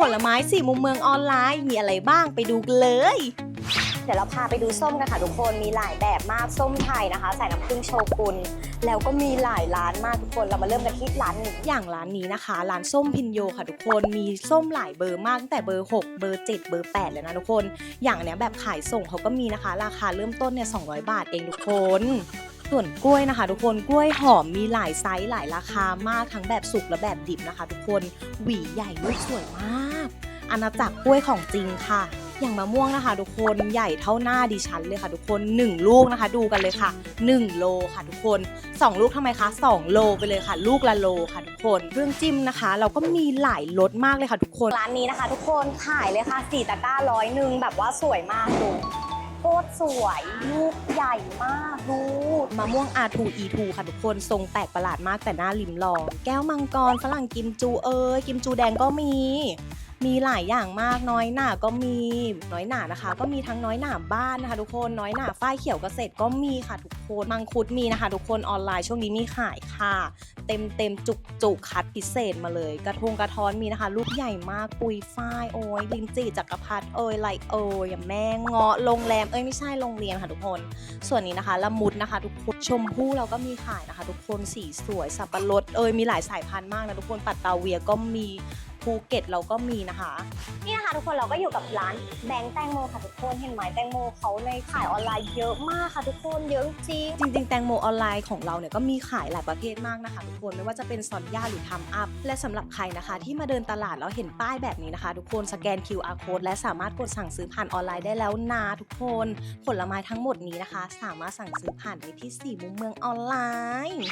ผลไม้สี่มุมเมืองออนไลน์มีอะไรบ้างไปดูกันเลย เดี๋ยวเราพาไปดูส้มกันค่ะทุกคนมีหลายแบบมากส้มไทยนะคะใส่น้ำผึ้งโชกุนแล้วก็มีหลายร้านมากทุกคนเรามาเริ่มกันที่ร้านหนึ่งอย่างร้านนี้นะคะ ร้านส้มพินโยค่ะทุกคนมีส้มหลายเบอร์มากตั้งแต่เบอร์ 6 เบอร์ 7 เบอร์ 8 เลยนะทุกคน อย่างเนี้ยแบบขายส่งเขาก็มีนะคะ ราคาเริ่มต้นเนี่ย200 บาทเองทุกคน ส่วนกล้วยนะคะ ทุกคนกล้วยหอมมีหลายไซส์หลายราคามากทั้งแบบสุกและแบบดิบนะคะ ทุกคนหวีใหญ่ลูกสวยมากอาณาจักรกล้วยของจริงค่ะ อย่างมะม่วงนะคะ ทุกคนใหญ่เท่าหน้าดิฉันเลยค่ะ ทุกคน 1 ลูกนะคะ ดูกันเลยค่ะ 1 โลค่ะ ทุกคน 2 ลูกทำไมคะ2โลไปเลยค่ะ ลูกละโลค่ะ ทุกคนเครื่องจิ้มนะคะ เราก็มีหลายรสมากเลยค่ะ ทุกคนร้านนี้นะคะ ทุกคนขายเลยค่ะสี่ตะกร้าร้อยหนึ่งแบบว่าสวยมากดู สวยลูกใหญ่มากดูมะม่วง R2E2 ค่ะทุกคนทรงแปลกประหลาดมากแต่หน้าลิมลอง แก้วมังกรฝรั่งกิมจูเอ้ยกิมจูแดงก็มี มีหลายอย่างมากน้อยหนาก็มีน้อยหนานะคะ ก็มีทั้งน้อยหนาบ้านนะคะ ทุกคนน้อยหนาฝ้ายเขียวเกษตรก็มีค่ะทุกคนมังคุดมีนะคะ ทุกคนออนไลน์ช่วงนี้มีขายค่ะ เต็มเต็มจุกจุกคัดพิเศษมาเลย กระทงกระท้อนมีนะคะ ลูกใหญ่มากปุยฝ้ายโอ้ยลินจีจักรพรรดิเอ้ยไหลเอ้ยแม่งเงาะโรงแรมเอ้ยไม่ใช่โรงเรียนค่ะทุกคน ส่วนนี้นะคะละมุดนะคะทุกคนชมพู่เราก็มีขายนะคะ ทุกคนสีสวยสับปะรดเอ้ยมีหลายสายพันธุ์มากนะทุกคนปัตตาเวียก็มี ภูเก็ตเราก็มีนะคะ นี่นะคะทุกคนเราก็อยู่กับร้านแบงค์แตงโมค่ะทุกคนเห็นไหมแตงโมเขาในขายออนไลน์เยอะมากค่ะทุกคนเยอะจริงจริงๆแตงโมออนไลน์ของเราเนี่ยก็มีขายหลายประเภทมากนะคะทุกคนไม่ว่าจะเป็นซอนย่าหรือทำอัพและสำหรับใครนะคะ ที่มาเดินตลาดแล้วเห็นป้ายแบบนี้นะคะ ทุกคนสแกน QR code และสามารถกดสั่งซื้อผ่านออนไลน์ได้แล้วนะทุกคนผลไม้ทั้งหมดนี้นะคะ สามารถสั่งซื้อผ่านได้ที่สี่มุมเมืองออนไลน์